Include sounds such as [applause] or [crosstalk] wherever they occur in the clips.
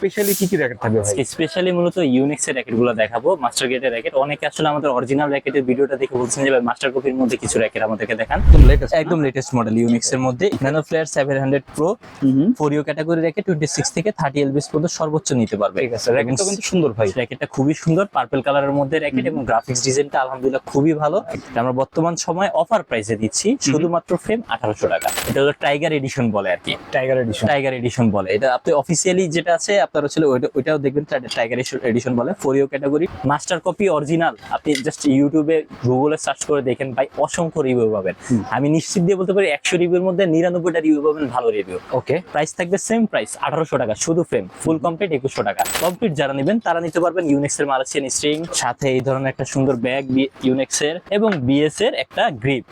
Specially কি কি racket থাকবে ভাই? স্পেশালি মূলত ইউনিক্স এর র্যাকেটগুলো দেখাবো মাস্টার গেটের র্যাকেট অনেকে আসলে আমাদের অরিজিনাল র্যাকেটের ভিডিওটা দেখে বলছেন যে ভাই মাস্টার কপির মধ্যে কিছু র্যাকেট আমাদেরকে দেখান। একদম লেটেস্ট একদম লেটেস্ট মডেল ইউনিক্স এর মধ্যে। Nano flare seven hundred pro four U category racket twenty six থেকে থার্টি এলবিস পর্যন্ত সর্বোচ্চ নিতে পারবে। ঠিক আছে র্যাকেটটা কিন্তু সুন্দর ভাই। র্যাকেটটা খুবই সুন্দর পার্পল কালারের মধ্যে র্যাকেট এবং গ্রাফিক্স ডিজাইনটা আলহামদুলিল্লাহ খুবই ভালো। আমরা বর্তমান সময় অফার প্রাইসে দিচ্ছি শুধুমাত্র ফ্রেম আঠারোশো টাকা। এটা হলো টাইগার এডিশন বলে আর কি। টাইগার এডিশন টাইগার এডিশন বলে। এটা আপনি অফিসিয়ালি যেটা আছে আপনার হচ্ছে ওইটা- ওইটাও দেখবেন টাইগার এডিশন বলে four U category master copy original আপনি জাস্ট ইউটিউবে গুগলে সার্চ করে দেখেন ভাই অসংখ্য রিভিউ পাবেন। আমি নিশ্চিত দিয়ে বলতে পারি একশো রিভিউর মধ্যে নিরানব্বইটা রিভিউ পাবেন ভালো রিভিউ ওকে প্রাইস থাকবে সেম প্রাইস আঠারোশো টাকা শুধু ফ্রেম ফুল কমপ্লিট একুশশো টাকা। কমপ্লিট যারা নেবেন তারা নিতে পারবেন ইউনেক্স এর মালয়েশিয়ান স্ট্রিং সাথে এই ধরনের একটা সুন্দর ব্যাগ ইউনেক্স এর এবং বিএস এর একটা grip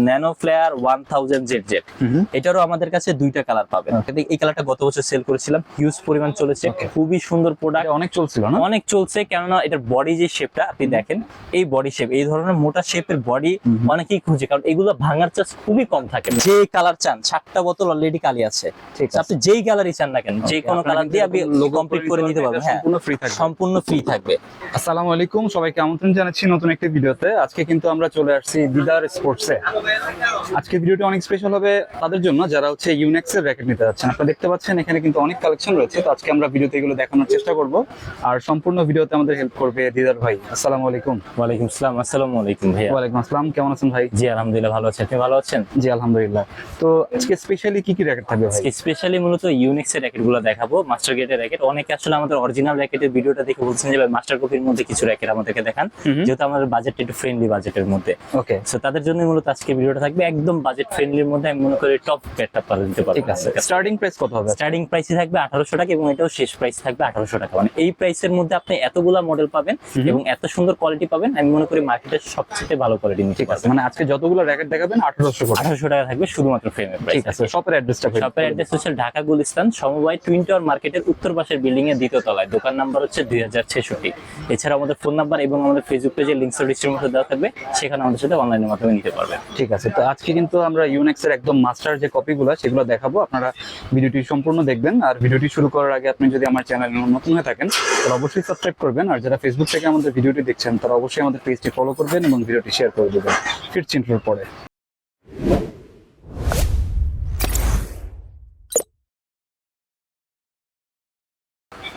nano flare one thousand Z Z এটারও আমাদের কাছে দুইটা কালার পাবেন। এই কালারটা গত বছর সেল করেছিলাম হিউজ পরিমাণ চলেছে। খুবই সুন্দর প্রোডাক্ট অনেক চলছিল না? অনেক চলছে কেননা এটার বডি যে শেপটা আপনি দেখেন এই বডি শেপ এই ধরনের মোটা শেপের বডি অনেকেই খুঁজে কারণ এগুলো ভাঙার চান্স খুবই কম থাকে। যে কালার চান সাতটা বোতল অলরেডি কালি আছে। ঠিক আছে। আপনি যেই কালারই চান না কেন যে কোনো কালার দিয়ে আপনি কমপ্লিট করে নিতে পারবেন হ্যাঁ সম্পূর্ণ ফ্রি থাকবে। সম্পূর্ণ ফ্রি থাকবে। আসসালামু আলাইকুম সবাইকে আমন্ত্রণ জানাচ্ছি নতুন একটি ভিডিওতে। আজকে কিন্তু আমরা চলে আসছি দিদার স্পোর্টসে আজকে ভিডিওটি অনেক স্পেশাল হবে তাদের জন্য যারা হচ্ছে ইউনেক্স এর র্যাকেট নিতে যাচ্ছেন। আপনারা দেখতে পাচ্ছেন এখানে কিন্তু অনেক কালেকশন রয়েছে। তো আজকে আমরা ভিডিওতে এগুলো দেখানোর চেষ্টা করব। আর সম্পূর্ণ ভিডিওতে আমাদের হেল্প করবে দিদার ভাই। আসসালামু আলাইকুম। ওয়ালাইকুম আসসালাম। আসসালামু আলাইকুম ভাইয়া। ওয়ালাইকুম আসসালাম। কেমন আছেন ভাই? জি আলহামদুলিল্লাহ ভালো আছেন আপনি ভালো আছেন? জি আলহামদুলিল্লাহ। তো আজকে স্পেশালি কি কি র্যাকেট থাকবে ভাই? স্পেশালি মূলত ইউনিক্স এর র্যাকেটগুলো দেখাবো মাস্টার গেটের র্যাকেট অনেকে আসলে আমাদের অরিজিনাল র্যাকেটের ভিডিওটা দেখে বলছেন যে ভাই মাস্টার কপির মধ্যে কিছু র্যাকেট আমাদেরকে দেখান। যেহেতু আমাদের বাজেট একটু ফ্রেন্ডলি বাজেটের মধ্যে। ওকে সো তাদের জন্য মূলত আজকে ভিডিওটা থাকবে একদম বাজেট ফ্রেন্ডলির মধ্যে। আমি মনে করি টপ প্যাডটা আপনারা দিতে পারবেন ঠিক আছে। স্টার্টিং প্রাইস কত হবে? স্টার্টিং প্রাইসই থাকবে আঠারোশো টাকা এবং এটাও শেষ প্রাইস থাকবে আঠারোশো টাকা। মানে এই প্রাইসের মধ্যে আপনি এতগুলা মডেল পাবেন এবং এত সুন্দর কোয়ালিটি পাবেন আমি মনে করি মার্কেটের সবচেয়ে ভালো কোয়ালিটি ঠিক আছে মানে আজকে যতগুলো র্যাকেট দেখাবেন আঠারোশো আঠারোশো টাকা থাকবে শুধুমাত্র ফ্রেমের প্রাইস আছে শপের অ্যাড্রেসটা শপের অ্যাড্রেস হচ্ছে ঢাকা গুলিস্তান সমবায় টুইন টাওয়ার মার্কেটের উত্তর পাশের বিল্ডিং এর দ্বিতীয় তলায়। দোকান নাম্বার হচ্ছে দুই হাজার ছেষট্টি। এছাড়া আমাদের ফোন নাম্বার এবং আমাদের ফেসবুক পেজে লিঙ্ক ডিস্ট্রির মধ্যে দেওয়া থাকবে সেখানে আমাদের সাথে অনলাইনের মাধ্যমে নিতে পারবেন। ঠিক আছে তো আজকে কিন্তু আমরা ইউনেক্স এর একদম মাস্টার যে কপিগুলো সেগুলো দেখাবো। আপনারা ভিডিওটি সম্পূর্ণ দেখবেন আর ভিডিওটি শুরু করার আগে আপনি যদি আমার চ্যানেল নতুন হয়ে থাকেন, তাহলে অবশ্যই সাবস্ক্রাইব করবেন। আর যারা ফেসবুক থেকে আমাদের ভিডিওটি দেখছেন, তারা অবশ্যই আমাদের পেজটি ফলো করবেন এবং ভিডিওটি শেয়ার করে দেবেন। ফিরছি পরে।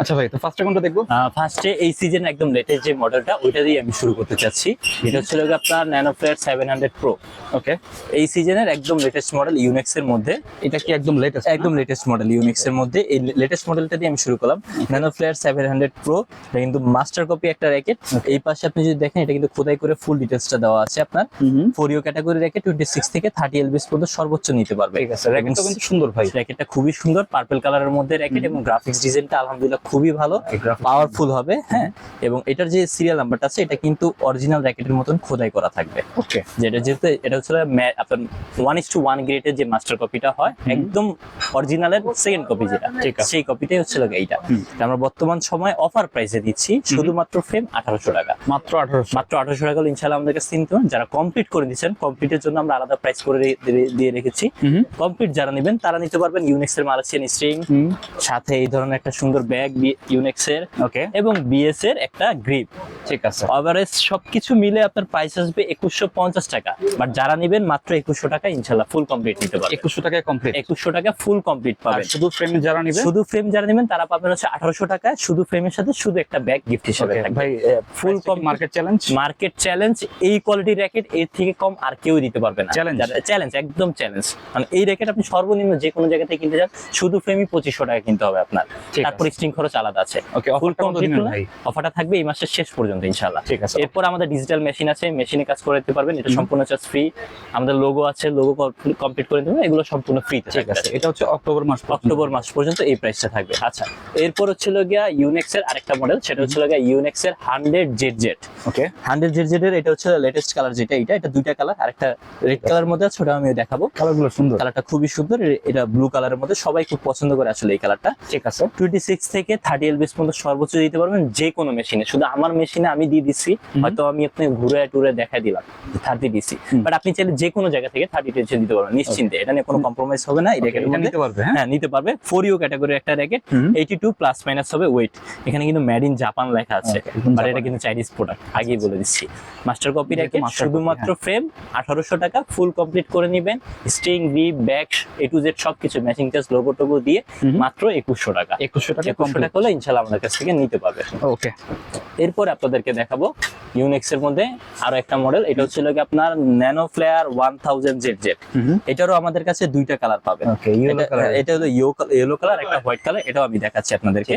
আচ্ছা ভাই তো ফার্স্ট কোনটা দেখব? ফার্স্টে এই সিজন একদম লেটেস্ট যে মডেলটা ওইটা দিয়ে আমি শুরু করতে চাচ্ছি। এটা হচ্ছে হলো আপনার nano flare seven hundred pro okay এই সিজনের একদম লেটেস্ট মডেল ইউনেক্স এর মধ্যে। এটা কি একদম লেটেস্ট একদম লেটেস্ট মডেল ইউনিক্স এর মধ্যে। এই লেটেস্ট মডেলটা দিয়ে আমি শুরু করলাম। Nano flare seven hundred pro এটা কিন্তু মাস্টার কপি একটা র্যাকেট এই পাশে আপনি যদি দেখেন এটা কিন্তু খোদাই করে ফুল ডিটেলসটা দেওয়া আছে আপনার। Four U category racket twenty six থেকে থার্টি এলবিস পর্যন্ত সর্বোচ্চ নিতে পারবে। ঠিক আছে র্যাকেটটা কিন্তু সুন্দর ভাই। র্যাকেটটা খুবই সুন্দর পার্পল কালারের মধ্যে র্যাকেট এবং গ্রাফিক্স ডিজাইনটা আলহামদুলিল্লাহ খুবই ভালো পাওয়ারফুল হবে হ্যাঁ? এবং এটার যে সিরিয়াল নাম্বারটা আছে এটা কিন্তু অরিজিনাল র্যাকেটের মতন খোদাই করা থাকবে। ওকে যেটা যেহেতু এটা হচ্ছে আপনার ওয়ান ইস টু ওয়ান গ্রেডের যে মাস্টার কপিটা হয় একদম অরিজিনালের সেকেন্ড কপি যেটা ঠিক আছে। সেই কপিটাই হচ্ছে লাগে এইটা। আমরা বর্তমান সময় অফার প্রাইসে দিচ্ছি শুধুমাত্র ফ্রেম আঠারোশো টাকা। মাত্র আঠারোশো। মাত্র আঠারোশো টাকা ইনশাল্লাহ আমাদের কাছে পারেন। যারা কমপ্লিট করে দিচ্ছেন কমপ্লিটের জন্য আমরা আলাদা প্রাইস করে দিয়ে- দিয়ে রেখেছি। কমপ্লিট যারা নেবেন তারা নিতে পারবেন ইউনেক্স এর মালয়েশিয়ান স্ট্রিং সাথে এই ধরনের একটা সুন্দর ব্যাগ ইউনেক্স এর ওকে। এবং বিএস এর একটা গ্রিপ ঠিক আছে। সবকিছু মিলে আপনার প্রাইস আসবে একুশশো পঞ্চাশ টাকা। বাট যারা নেবেন মাত্র একুশশো টাকা ইনশাল্লাহ ফুল কমপ্লিট নিতে পারবেন। একুশশো টাকায় কমপ্লিট একুশশো টাকা ফুল কমপ্লিট পাবেন। শুধু ফ্রেম যারা নিবে শুধু ফ্রেম যারা নেবেন তারা পাবেন হচ্ছে আঠারোশো টাকা। শুধু ফ্রেমের সাথে শুধু একটা ব্যাগ গিফট হিসেবে ভাই ফুল কম মার্কেট চ্যালেঞ্জ মার্কেট চ্যালেঞ্জ এই কোয়ালিটির র্যাকেট এর থেকে কম আর কেউ দিতে পারবে না। Challenge? চ্যালেঞ্জ একদম চ্যালেঞ্জ মানে এই র্যাকেট আপনি সর্বনিম্ন যে কোনো জায়গা থেকে কিনতে যান শুধু ফ্রেমই পঁচিশশো টাকা কিনতে হবে আপনার। তারপর স্ট্রিং খরচ আলাদা আছে। ওকে অফারটা কত কমপ্লিট দিনের ভাই? অফারটা থাকবে এই মাসের শেষ পর্যন্ত ইনশাল্লাহ ঠিক আছে। এরপর আমাদের ডিজিটাল মেশিন আছে মেশিনে কাজ করে দিতে পারবেন এটা সম্পূর্ণ চার্জ ফ্রি আমাদের লোগো আছে লোগো কমপ্লিট করে দেবেন এগুলো সম্পূর্ণ ফ্রি ঠিক আছে এটা হচ্ছে অক্টোবর মাস অক্টোবর মাস পর্যন্ত এই প্রাইসটা থাকবে। আচ্ছা এরপর হচ্ছিল গিয়া ইউনেক্স এর আরেকটা মডেল সেটা হচ্ছিল গিয়া ইউনেক্স এর hundred Z Z okay hundred Z Z এর এটা হচ্ছে লেটেস্ট কালার যেটা এটা এটা দুইটা কালার আরেকটা রেড কালার মধ্যে আছে ওটা আমি দেখাবো। কালারগুলো সুন্দর। কালারটা খুবই সুন্দর এটা ব্লু কালারের মধ্যে সবাই খুব পছন্দ করে আসলে এই কালারটা ঠিক আছে। টোয়েন্টি সিক্স থেকে থেকে থার্টি এলবিএস পর্যন্ত সর্বোচ্চ দিতে পারবেন যে কোনো মেশিনে শুধু আমার মেশিনে আমি দিয়ে দিচ্ছি হয়তো আমি আপনি ঘুরে টুরে দেখা দিলাম থার্টি হুম। বাট আপনি চাইলে যে কোনো জায়গা থেকে থার্টি টেনশন দিতে পারবেন নিশ্চিন্তে। এটা নিয়ে কোনো কম্প্রোমাইজ হবে না এই এটা নিতে পারবে হ্যাঁ। হ্যাঁ নিতে পারবে। ফোর ইউ ক্যাটাগরির একটা racket eighty two plus minus হবে ওয়েট এখানে কিন্তু মেড ইন জাপান লেখা আছে বাট এটা কিন্তু চাইনিজ প্রোডাক্ট আগেই বলে দিচ্ছি। মাস্টার কপি র্যাকেট শুধুমাত্র ফ্রেম আঠারোশো টাকা ফুল কমপ্লিট করে নিবেন। String grip bag A to Z সবকিছু ম্যাচিং টাচ লোগো টোগো দিয়ে মাত্র একুশশো টাকা। একুশশো টাকা হলে ইনশাল্লাহ আমাদের কাছ থেকে নিতে পারবে। ওকে। এরপর আপনাদেরকে দেখাবো ইউনেক্স এর মধ্যে আরও একটা মডেল এটা হচ্ছে কি আপনার nano flare one thousand Z Z এটারও আমাদের কাছে দুইটা কালার পাবেন। এটা- হলো ইয়েলো কালার একটা হোয়াইট কালার এটাও আমি দেখাচ্ছি আপনাদেরকে।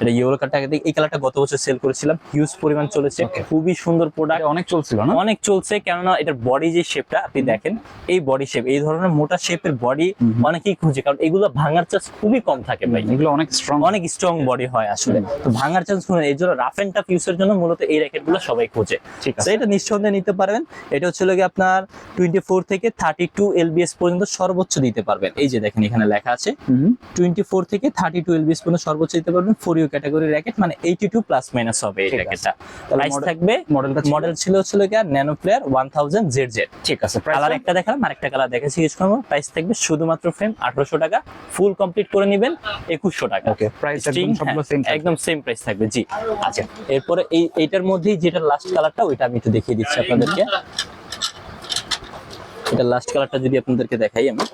এটা ইয়েলো কালারটা এই কালারটা গত বছর সেল করেছিলাম। হিউজ পরিমাণ চলেছে। খুবই সুন্দর প্রোডাক্ট অনেক চলছিল না? অনেক চলছে কেননা এটার বডি যে শেপটা আপনি দেখেন এই বডি শেপ এই ধরনের মোটা শেপের বডি। অনেকেই খুঁজে। কারণ এগুলো ভাঙার চান্স খুবই কম থাকে ভাই। এগুলো অনেক স্ট্রং অনেক স্ট্রং বডি হয় আসলে। তো ভাঙার চান্স শুনে এই জন্য রাফ এন্ড টাফ ইউজের জন্য মূলত এই র্যাকেটগুলো সবাই খোঁজে। ঠিক আছে। এটা নিঃসন্দেহে নিতে পারবেন। এটা হচ্ছে কি আপনার টোয়েন্টি ফোর থেকে থার্টি টু এলবিএস পর্যন্ত সর্বোচ্চ দিতে পারবেন। এই যে দেখেন এখানে লেখা আছে। টোয়েন্টি ফোর থেকে থার্টি টু এলবিএস পর্যন্ত সর্বোচ্চ দিতে পারবেন। ফোর ইউ ক্যাটাগরি র্যাকেট মানে এইটি টু প্লাস মাইনাস হবে এই র্যাকেটটা প্রাইস থাকবে মডেলটা মডেল ছিল হচ্ছিল কি nano player one thousand Z Z ঠিক আছে কালার একটা দেখালাম আরেকটা কালার দেখেছি ইউজ করব। প্রাইস থাকবে শুধুমাত্র ফ্রেম আঠারোশো টাকা। ফুল কমপ্লিট করে নেবেন একুশশো টাকা। ওকে প্রাইস সবগুলো হ্যাঁ, সেম একদম সেম প্রাইস থাকবে জি। আচ্ছা এরপরে এই এইটার মধ্যেই যেটা লাস্ট কালারটা ওইটা আমি একটু দেখিয়ে দিচ্ছি আপনাদেরকে। এটা লাস্ট কালারটা যদি আপনাদেরকে দেখাই আমি।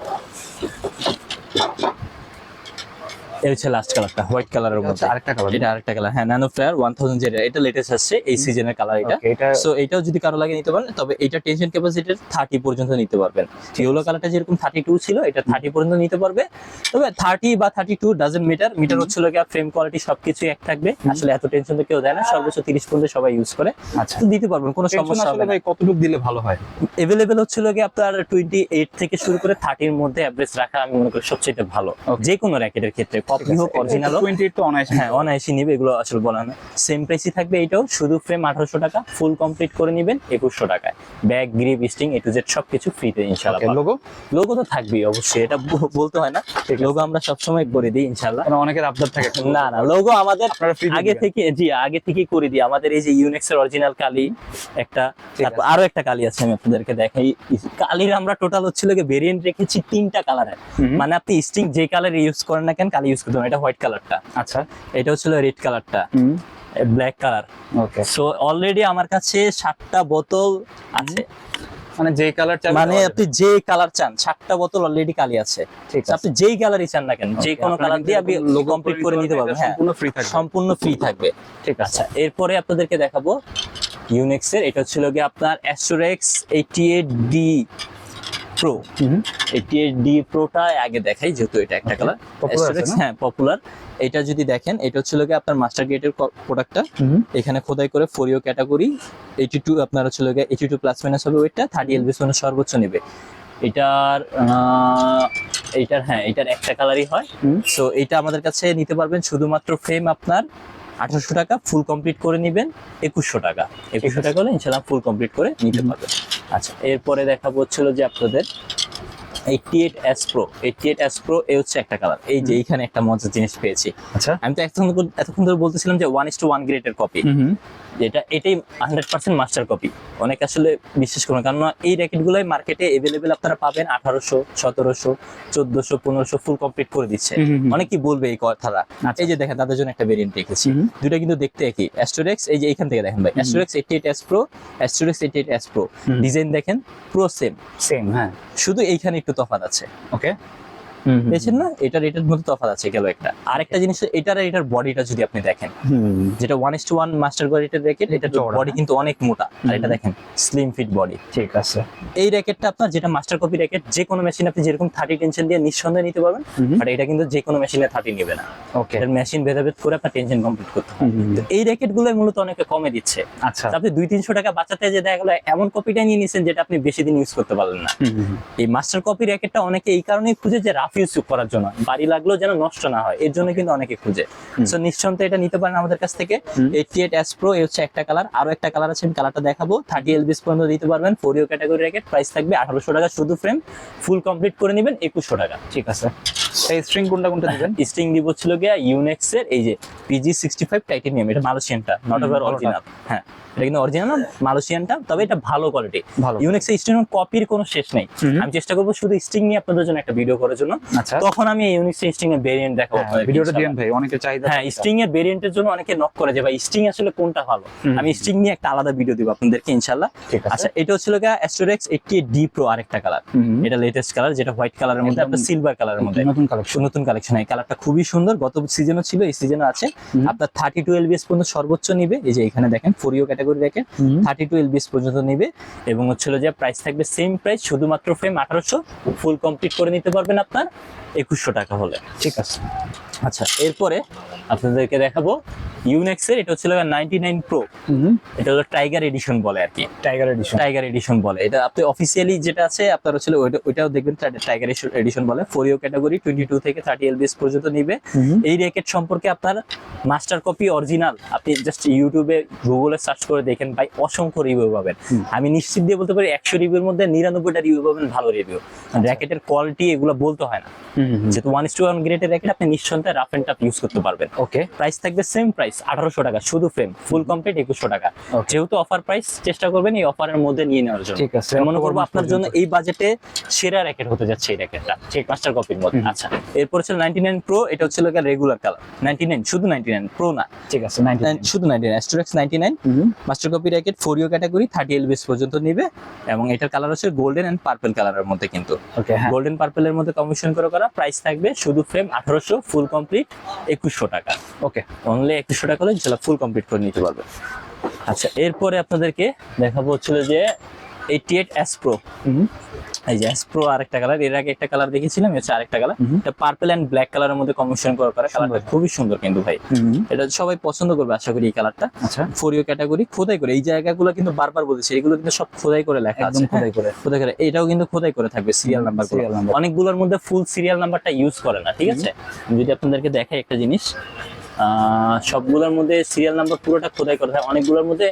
এই হচ্ছে লাস্ট কালারটা হোয়াইট কালারের মধ্যে। আরেকটা কালার এটা আরেকটা কালার হ্যাঁ ন্যানো ফ্লেয়ার ওয়ান থাউজেন্ড যেটা এটা লেটেস্ট আসছে এই সিজনের কালার এটা। সো এটাও যদি কারও লাগে নিতে পারেন তবে এটা টেনশন ক্যাপাসিটির থার্টি পর্যন্ত নিতে পারবেন। ইয়েলো কালারটা যেরকম থার্টি টু ছিল এটা থার্টি পর্যন্ত নিতে পারবে। তবে থার্টি বা thirty two doesn't metre metre হচ্ছিল গিয়ে ফ্রেম কোয়ালিটি সবকিছু এক থাকবে। আসলে এত টেনশন তো কেউ দেয় না সর্বোচ্চ তিরিশ পর্যন্ত সবাই ইউজ করে। আচ্ছা। দিতে পারবেন কোনো সমস্যা হবে না। কতটুকু দিলে ভালো হয়? হচ্ছিল গিয়ে আপনার টোয়েন্টি এইট থেকে শুরু করে থার্টির মধ্যে রাখা আমি মনে করি সবচেয়ে ভালো. যে কোনো র্যাকেটের ক্ষেত্রে কপি হোক অরিজিনাল হোক 28 তো অনায়াসে হ্যাঁ অনায়াসি নিবে এগুলো আসলে বলা না। সেম প্রাইসই থাকবে এটাও শুধু ফ্রেম আঠারোশো টাকা ফুল কমপ্লিট করে নেবেন একুশশো টাকায়। Bag grip string A to Z সবকিছু ফ্রিতে ইনশাল্লাহ লোগো লোগো তো থাকবেই অবশ্যই এটা বলতে হয় না। লোগো আমরা সবসময় করে দিই ইনশাল্লাহ অনেকের আবদার থাকে। না না লোগো আমাদের আপনারা free দিয়ে আগে থেকে জি আগে থেকে করে দিই। আমাদের এই যে ইউনেক্স এর অরিজিনাল কালি একটা তারপর আরও একটা কালি আছে আমি আপনাদেরকে দেখাই। কালির আমরা টোটাল হচ্ছিল ভেরিয়েন্ট রেখেছি তিনটা কালারের। মানে আপনি স্টিং যে কালার ইউজ করেন না কেন কালি ইউজ করতে পারেন এটা হোয়াইট কালারটা আচ্ছা। এটা হচ্ছিল রেড কালারটা black colour okay so already আমার কাছে সাতটা বোতল আছে। মানে যে কালার চাই মানে আপনি যে কালার চান সাতটা বোতল অলরেডি কালি আছে। ঠিক আছে। আপনি যেই কালারই চান না কেন যে কোনো কালার দিয়ে আপনি কমপ্লিট করে নিতে পারবেন হ্যাঁ। সম্পূর্ণ ফ্রি থাকবে। সম্পূর্ণ ফ্রি থাকবে। ঠিক আছে। আচ্ছা এরপরে আপনাদেরকে দেখাবো ইউনেক্স এর এটা ছিল গিয়ে আপনার Astrox eighty eight D pro হুম। এইটি এইট ডি প্রোটা আগে দেখাই যেহেতু এটা একটা কালার? হ্যাঁ পপুলার এটা যদি দেখেন এটা ছিল গিয়ে আপনার মাস্টার গেটের প্রোডাক্টটা এখানে খোদাই করে ফোরিও ক্যাটাগরি এইটি টু আপনার হচ্ছে গিয়ে এইটি টু প্লাস মাইনাস হবে ওইটা থার্টি এলবিস মানে সর্বোচ্চ নেবে। এটার আহ, এইটার হ্যাঁ এটার একটা কালারই হয়। সো এটা আমাদের কাছে নিতে পারবেন শুধুমাত্র ফ্রেম আপনার আঠারোশো টাকা ফুল কমপ্লিট করে নিবেন একুশশো টাকা। একুশশো টাকা হলে ইনশাল্লাহ ফুল কমপ্লিট করে নিতে পারবেন। আচ্ছা এরপরে দেখা হচ্ছিল যে আপনাদের eighty eight S pro eighty eight S pro এই হচ্ছে একটা কালার এই যে এইখানে একটা মজার জিনিস পেয়েছি। আচ্ছা। আমি তো এতক্ষণ এতক্ষণ ধরে বলতেছিলাম যে ওয়ান ইস টু ওয়ান গ্রেডের কপি যেটা এটাই হান্ড্রেড পার্সেন্ট মাস্টার কপি অনেক আসলে বিশ্বাস করুন কারণ এই র্যাকেটগুলোই মার্কেটে এভেলেবেল আপনারা পাবেন আঠারোশো সতেরোশো চোদ্দশো পনেরোশো ফুল কমপ্লিট করে দিচ্ছে। হুম। অনেকেই বলবে এই কথাটা আচ্ছা। এই যে দেখেন তাদের জন্য একটা ভেরিয়েন্ট রেখেছি হুম। দুটা কিন্তু দেখতে একই। অ্যাস্টোরেক্স এই যে এখান থেকে দেখেন ভাই। Astrox eighty eight S pro Astrox eighty eight S pro design দেখেন পুরো সেম সেম হ্যাঁ। শুধু এইখানে একটু তফাৎ আছে ওকে দেখছেন না? এটার এটার মধ্যে তফাৎ আছে গেল একটা। আরেকটা জিনিস এটার এটার বডিটা যদি আপনি দেখেন যেটা one is to one master কোয়ালিটির র্যাকেট এটা বডি কিন্তু অনেক মোটা। আর এটা দেখেন স্লিম ফিট বডি ঠিক আছে। এই র্যাকেটটা আপনার যেটা মাস্টার কপি র্যাকেট যে কোনো মেশিন আপনি যেরকম থার্টি টেনশন দিয়ে নিঃসন্দেহে নিতে পারবেন বাট এটা কিন্তু যে কোনো মেশিনে থার্টি নেবে না। ওকে এটার মেশিন ভেদাভেদ করে আপনার টেনশন কমপ্লিট করতে হবে। এই র্যাকেটগুলো মূলত অনেকে কমে দিচ্ছে। আচ্ছা। আপনি দুই তিনশো টাকা বাঁচাতে যে দেখা গেলো এমন কপিটা নিয়ে নিছেন যেটা আপনি বেশি দিন ইউজ করতে পারলেন না। এই মাস্টার কপি র্যাকেটটা অনেকে এই কারণেই খুঁজে যে রাফ ইউজ করার জন্য। বাড়ি লাগল যেন নষ্ট না হয় এর জন্য কিন্তু অনেকে খুঁজে। সো নিঃসন্দেহে এটা নিতে পারেন আমাদের কাছ থেকে। এইটি এইট এস প্রো এই হচ্ছে একটা কালার আরও একটা কালার আছে আমি কালারটা দেখাবো। থার্টি এলবিস পর্যন্ত দিতে পারবেন ফোরিও ক্যাটাগরি র্যাকেট প্রাইস থাকবে আঠারোশো টাকা শুধু ফ্রেম ফুল কমপ্লিট করে নেবেন একুশশো টাকা। ঠিক আছে। স্ট্রিং কোনটা কোনটা দিবেন? [laughs] স্ট্রিং দিব ছিল গিয়া ইউনেক্স এর এই যে পিজি সিক্সটি ফাইভ টাইটেনিয়াম এটা মালয়েশিয়ানটা নট অরিজিনাল হ্যাঁ এটা কিন্তু অরিজিনাল মালয়েশিয়ানটা তবে এটা ভালো কোয়ালিটি ভালো। ইউনেক্স এর স্টিং কপির কোনো শেষ নেই। আমি চেষ্টা করব শুধু স্টিং নিয়ে আপনাদের জন্য একটা ভিডিও করার জন্য। আচ্ছা। তখন আমি ইউনিক্স স্টিং এর ভেরিয়েন্ট দেখাবো হ্যাঁ, ভিডিওটা ইনশাআল্লাহ। ভাই অনেকের চাহিদা হ্যাঁ স্টিং এর ভেরিয়েন্টের জন্য অনেকে নক করে যে ভাই স্টিং আসলে কোনটা ভালো? আমি স্টিং নিয়ে একটা আলাদা ভিডিও দিব আপনাদেরকে ইনশাআল্লাহ আচ্ছা এটা হচ্ছিল গিয়া অ্যাস্টোরেক্স এইটটি ডি প্রো আরেকটা কালার। এটা লেটেস্ট কালার যেটা হোয়াইট কালারের মধ্যে আপনার সিলভার কালারের মধ্যে। নতুন কালেকশন নতুন কালেকশন এই কালারটা খুবই সুন্দর। গত সিজনও ছিল এই সিজনও আছে। আপনার থার্টি টু এলবিএস পর্যন্ত সর্বোচ্চ নিবে। এই যে এখানে দেখেন ফোরিও ক্যাটাগরি দেখে thirty two L B S পর্যন্ত নিবে এবং হচ্ছিল যে প্রাইস থাকবে সেম প্রাইস শুধুমাত্র ফ্রেম আঠারোশো ফুল কমপ্লিট করে নিতে পারবেন আপনার একুশশো টাকা হলে। ঠিক আছে। আচ্ছা এরপরে আপনাদেরকে দেখাবো ইউনেক্সের এটা হচ্ছিল নাইনটি নাইন প্রো এটা হলো টাইগার এডিশন বলে আর কি। টাইগার এডিশন টাইগার এডিশন বলে। এটা আপনি অফিসিয়ালি যেটা আছে আপনার হচ্ছে ওইটাও দেখবেন টাইগার এডিশন বলে। Four U category twenty two থেকে থার্টি এলবিএস পর্যন্ত নিবে। এই র্যাকেট সম্পর্কে আপনার মাস্টার কপি অরিজিনাল আপনি জাস্ট ইউটিউবে গুগলে সার্চ করে দেখেন ভাই অসংখ্য রিভিউ পাবেন। আমি নিশ্চিত দিয়ে বলতে পারি একশো রিভিউর মধ্যে নিরানব্বইটা রিভিউ পাবেন ভালো রিভিউ র্যাকেটের কোয়ালিটি এগুলো বলতে হয় না। যেহেতু ওয়ান ইস টু ওয়ান গ্রেডের র্যাকেট আপনি নিঃসন্দেহে রাফ এন্ড টাফ ইউজ করতে পারবেন। ওকে প্রাইস থাকবে সেম প্রাইস আঠারোশো টাকা শুধু ফ্রেম ফুল কমপ্লিট একুশশো টাকা। যেহেতু অফার প্রাইস চেষ্টা করবেন এই অফারের মধ্যে নিয়ে নেওয়ার জন্য। ঠিক আছে মনে করব আপনার জন্য এই বাজেটে সেরা র্যাকেট হতে যাচ্ছে এই র্যাকেটটা চেক মাস্টার কপির মধ্যে। আচ্ছা এরপর ছিল নাইনটি নাইন প্রো এটা হচ্ছে রেগুলার কালার নাইনটি নাইন শুধু নাইনটি নাইন প্রো না। ঠিক আছে শুধু ninety nine ninety nine master copy racket four U category thirty LBS পর্যন্ত নিবে। এবং এটার কালার হচ্ছে গোল্ডেন অ্যান্ড পার্পল কালারের মধ্যে কিন্তু। ওকে হ্যাঁ। গোল্ডেন পার্পলের মধ্যে কমিশন করে করা প্রাইস থাকবে শুধু ফ্রেম আঠারোশো ফুল কমপ্লিট একুশশো টাকা। ওকে অনলি একুশশো টাকা হলে ইনশাল্লাহ ফুল কমপ্লিট করে নিতে পারবে আচ্ছা এরপরে আপনাদেরকে দেখাবো হচ্ছিল যে এইটি এইট এস প্রো এই যে প্রো আরেকটা কালারের আগে একটা কালার দেখেছিলাম এটা হচ্ছে আরেকটা কালার। এটা পার্পল অ্যান্ড ব্ল্যাক কালারের মধ্যে করা করা কালারটা খুবই সুন্দর কিন্তু ভাই। এটা সবাই পছন্দ করবে আশা করি এই কালারটা আচ্ছা। ফোরিও ক্যাটাগরি খোদাই করে। এই জায়গাগুলো কিন্তু বারবার বলছি এগুলো কিন্তু সব খোদাই করে লেখা আছে। খোদাই করে। খোদাই করে। এটাও কিন্তু খোদাই করে থাকবে সিরিয়াল নাম্বার অনেকগুলোর মধ্যে ফুল সিরিয়াল নাম্বারটা ইউজ করে না ঠিক আছে? যদি আপনাদেরকে দেখাই একটা জিনিস আহ, সবগুলোর মধ্যে সিরিয়াল নাম্বার পুরোটা খোদাই করা থাকে। অনেকগুলোর মধ্যে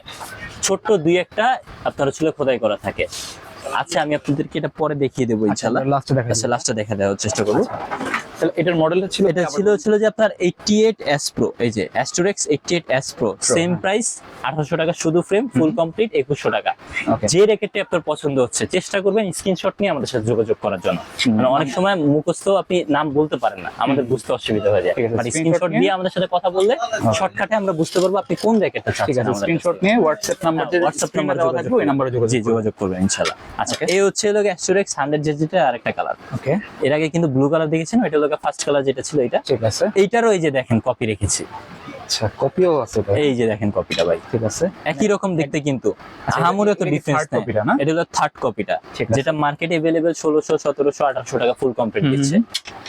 ছোট্ট দুই একটা আপনার ছিল খোদাই করা থাকে। আচ্ছা আমি আপনাদেরকে এটা পরে দেখিয়ে দেবো ইনশাল্লাহ। লাস্টে দেখা আচ্ছা লাস্টে দেখা দেওয়ার চেষ্টা করব। তাহলে এটার মডেলটা ছিল এটা ছিল ছিল যে আপনার 88 এস প্রো এই যে Astrox 88 S pro same. Price 1800 টাকা শুধু ফ্রেম ফুল কমপ্লিট 2100 টাকা। যে র্যাকেটটি আপনার পছন্দ হচ্ছে চেষ্টা করবেন স্ক্রিনশট নিয়ে আমাদের সাথে যোগাযোগ করার জন্য। মানে অনেক সময় মুখস্থ আপনি নাম বলতে পারেন না আমাদের বুঝতে অসুবিধা হয়ে যায়। স্ক্রিনশট দিয়ে আমাদের সাথে কথা বললে শর্টকাটে আমরা বুঝতে পারব আপনি কোন র্যাকেটটা ঠিক চাচ্ছেন স্ক্রিনশট নিয়ে হোয়াটসঅ্যাপ নাম্বার হ্যাঁ, WhatsApp নাম্বার দেওয়া থাকবে ওই নাম্বারে যোগাযোগ। যোগাযোগ করবেন ইনশাআল্লাহ। আচ্ছা. এই হচ্ছে অ্যাস্টোরেক্স 100 জেজিটা আরেকটা কালার ওকে এর আগে কিন্তু ব্লু কালার দেখেছেন এটা হলো ফার্স্ট কালার যেটা ছিল এটা ঠিক আছে এইটারও এই যে দেখেন কপি রেখেছি আচ্ছা কপিও আছে ভাই এই যে দেখেন কপিটা ভাই ঠিক আছে একই রকম দেখতে কিন্তু আচ্ছা, আহামরি তো এটা কি ডিফারেন্স third copy টা না? এটা হলো থার্ড কপিটা ঠিক আছে। যেটা মার্কেটে अवेलेबल ষোলোশো সতেরোশো আঠারোশো টাকা ফুল কমপ্লিট হুম, দিচ্ছে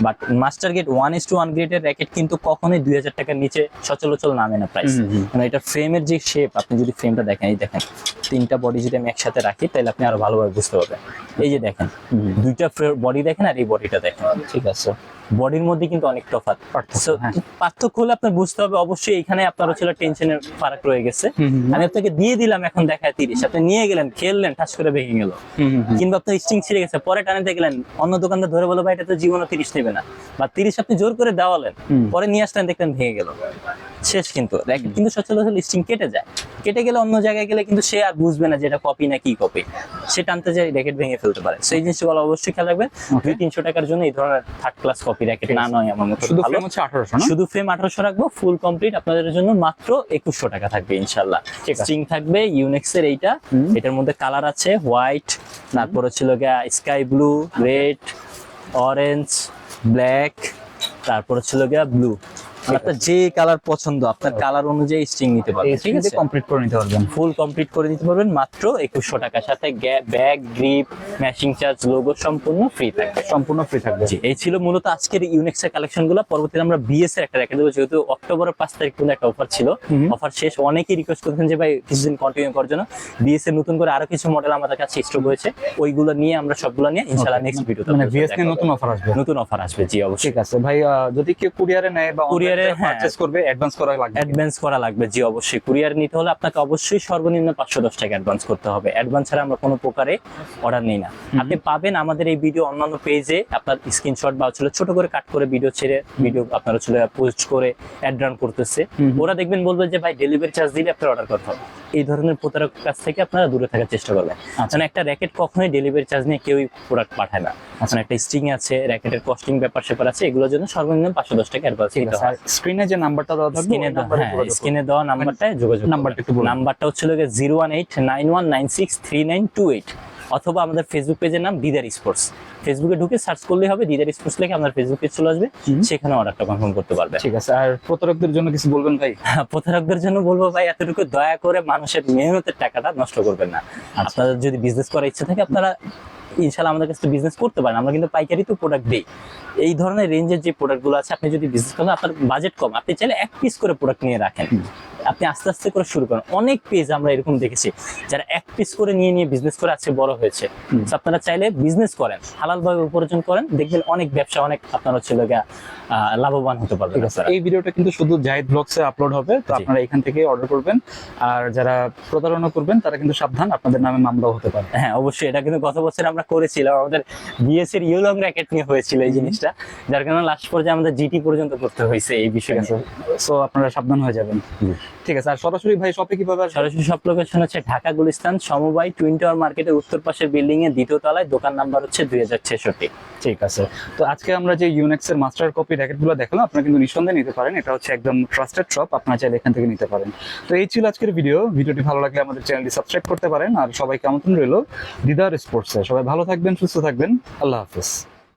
but master gate one is to one গ্রেডের র্যাকেট কিন্তু কখনোই দুই হাজার টাকার নিচে সচলাচল নামে না প্রাইস হুম, হুম। মানে এটা ফ্রেমের যে শেপ আপনি যদি ফ্রেমটা দেখেন এই দেখেন তিনটা বডি যদি আমি একসাথে রাখি তাহলে আপনি আরো ভালোভাবে বুঝতে পারবেন এই যে দেখেন দুইটা বডি দেখেন আর এই বডিটা দেখেন ঠিক আছে বডির মধ্যে কিন্তু অনেক তফাৎ। পার্থক্য, হ্যাঁ। পার্থক্য হলে আপনার বুঝতে হবে অবশ্যই এখানে আপনার ছিল টেনশনের ফারাক রয়ে গেছে। আমি আপনাকে দিয়ে দিলাম এখন দেখায় তিরিশ। আপনি নিয়ে গেলেন খেললেন ঠাস করে ভেঙে গেল। কিংবা আপনার স্টিং ছিঁড়ে গেছে পরে টানে দেখলেন অন্য দোকানদার ধরে বলো ভাই এটা তো জীবনও তিরিশ নেবে না। বা তিরিশ আপনি জোর করে দেওয়ালেন পরে নিয়ে আসলেন দেখলেন ভেঙে গেল। শেষ কিন্তু কিন্তু সচরাচর স্ট্রিং কেটে যায়। কেটে গেলে অন্য জায়গায় গেলে কিন্তু সে আর বুঝবে না যে এটা কপি না কি কপি সে টানতে যায় র্যাকেট ভেঙে ফেলতে পারে। সেই জিনিসগুলো অবশ্যই খেয়াল রাখবেন। দুই তিনশো টাকার জন্য এই ধরনের থার্ড ক্লাস কপি র্যাকেট না নয় আমার মতো শুধু ফ্রেম হচ্ছে 1800 না? শুধু ফ্রেম আঠারোশো রাখব ফুল কমপ্লিট আপনাদের জন্য মাত্র একুশশো টাকা থাকবে ইনশাল্লাহ। স্ট্রিং থাকবে ইউনেক্স এর এইটা। এটার মধ্যে কালার আছে হোয়াইট তারপর ছিল গিয়া sky blue red orange black তারপর ছিল গিয়া ব্লু আপনার যে কালার পছন্দ আপনার কালার অনুযায়ী স্ট্রিং নিতে পারবেন ঠিক আছে? কমপ্লিট করে নিতে পারবেন। ফুল কমপ্লিট করে দিতে পারবেন মাত্র একুশশো টাকা। সাথে bag grip matching charge logo সম্পূর্ণ ফ্রি থাকবে। সম্পূর্ণ ফ্রি থাকবে। জি এই ছিল মূলত আজকের ইউনিক্সের কালেকশনগুলো পরবর্তীতে আমরা বিএস এর একটা রেখে দেবো যেহেতু অক্টোবরের পাঁচ তারিখ পর্যন্ত একটা অফার ছিল। অফার শেষ অনেকেই রিকোয়েস্ট করেছেন যে ভাই কিছুদিন কন্টিনিউ করার জন্য। বিএস এর নতুন করে আরও কিছু মডেল আমাদের কাছে স্টক হয়েছে ওইগুলো নিয়ে আমরা সবগুলো নিয়ে ইনশাআল্লাহ নেক্সট ভিডিওতে মানে ভিএসকে নতুন অফার আসবে। নতুন অফার আসবে জি অবশ্যই। ঠিক আছে ভাই যদি কেউ কুরিয়ারে নেয় বা কুরিয়ারে, কুরিয়ারে হ্যাঁ। পারচেজ করবে অ্যাডভান্স করা লাগবে। অ্যাডভান্স করা লাগবে জি অবশ্যই। কুরিয়ার নিতে হলে আপনাকে অবশ্যই সর্বনিম্ন পাঁচশো দশ টাকা অ্যাডভান্স করতে হবে। অ্যাডভান্স ছাড়া আমরা কোনো প্রকারে অর্ডার নিই না। আপনি পাবেন আমাদের এই ভিডিও অন্যান্য পেজে আপনার স্ক্রিনশট বা হচ্ছে ছোট করে কাট করে ভিডিও ছেড়ে ভিডিও আপনার হচ্ছে পোস্ট করে অ্যাড রান করতেছে। ওরা দেখবেন বলবে যে ভাই ডেলিভারি চার্জ দিলে আপনার অর্ডার করতে হবে। এই ধরনের প্রতারক কাছ থেকে আপনারা দূরে থাকার চেষ্টা করবেন। আচ্ছা। মানে একটা র্যাকেট কখনোই ডেলিভারি চার্জ নিয়ে কেউই প্রোডাক্ট পাঠায় না। আচ্ছা। একটা স্ট্রিং আছে র্যাকেটের কস্টিং ব্যাপার স্যাপার আছে এগুলোর জন্য সর্বনিম্ন পাঁচশো দশ টাকা অ্যাডভান্স হয়। স্ক্রিনে যে নাম্বারটা দেওয়া থাকবে স্ক্রিনে নাম্বারে হ্যাঁ। স্ক্রিনে দেওয়া নাম্বারটায় যোগাযোগ নাম্বারটা একটু। নাম্বারটা হচ্ছিল গিয়ে zero one eight nine one nine six three nine two eight অথবা আমাদের ফেসবুক পেজের নাম দিদার স্পোর্টস ফেসবুকে ঢুকে সার্চ করলেই হবে দিদার স্পোর্টস লিখে আপনার ফেসবুক পেজ চলে আসবে। সেখানে অর্ডারটা কনফার্ম করতে পারবে ঠিক আছে আর প্রতারকদের জন্য কিছু বলবেন ভাই প্রতারকদের জন্য বলব ভাই এতটুকু দয়া করে মানুষের মেহনতের টাকাটা নষ্ট করবেন না আচ্ছা। আপনাদের যদি বিজনেস করার ইচ্ছা থাকে আপনারা ইনশাল্লাহ আমাদের কাছে বিজনেস করতে পারেন, আমরা কিন্তু পাইকারি তো প্রোডাক্ট দিই। এই ধরনের রেঞ্জের যে প্রোডাক্টগুলো আছে, আপনি যদি বিজনেস করেন, আপনার বাজেট কম। আপনি চাইলে এক পিস করে প্রোডাক্ট নিয়ে রাখেন। আপনি আস্তে আস্তে করে শুরু করেন। অনেক পেজ আমরা এরকম দেখেছি যারা এক পিস করে নিয়ে নিয়ে বিজনেস করে আজকে বড় হয়েছে। আপনারা চাইলে বিজনেস করেন হালাল ভাবে উপার্জন করেন দেখবেন অনেক ব্যবসা অনেক আপনার হচ্ছে লাভবান হতে পারবেন আপনারা। এই ভিডিওটা কিন্তু শুধু জাহিদ ব্লগসে আপলোড হবে তো আপনারা এখান থেকে অর্ডার করবেন। আর যারা প্রতারণা করবেন তারা কিন্তু সাবধান আপনাদের নামে মামলাও হতে পারে। হ্যাঁ অবশ্যই। এটা কিন্তু গত বছর আমরা করেছিলাম। আমাদের বিএস এর ইউলং র্যাকেট নিয়ে হয়েছিল এই জিনিসটা যার কারণে লাস্ট পর্যায়ে আমাদের জিটি পর্যন্ত করতে হয়েছে এই বিষয়ে সো আপনারা সাবধান হয়ে যাবেন। ঠিক আছে আর সরাসরি ভাই শপে কীভাবে সরাসরি সব লোকেশন হচ্ছে ঢাকা গুলিস্তান সমবায় টুইন টাওয়ার মার্কেটের উত্তর পাশের বিল্ডিং এর দ্বিতীয় তলায় দোকান নাম্বার হচ্ছে দুই হাজার ছেষট্টি। ঠিক আছে তো আজকে আমরা যে ইউনেক্স এর মাস্টার কপি র্যাকেটগুলো দেখলাম আপনারা কিন্তু নিঃসন্দেহে নিতে পারেন এটা হচ্ছে একদম ট্রাস্টেড শপ আপনারা চাইলে এখান থেকে নিতে পারেন। তো এই ছিল আজকের ভিডিও ভিডিওটি ভালো লাগলে আমাদের চ্যানেলটি সাবস্ক্রাইব করতে পারেন আর সবাইকে আমন্ত্রণ রইল দিদার স্পোর্টসে সবাই ভালো থাকবেন সুস্থ থাকবেন আল্লাহ হাফিজ।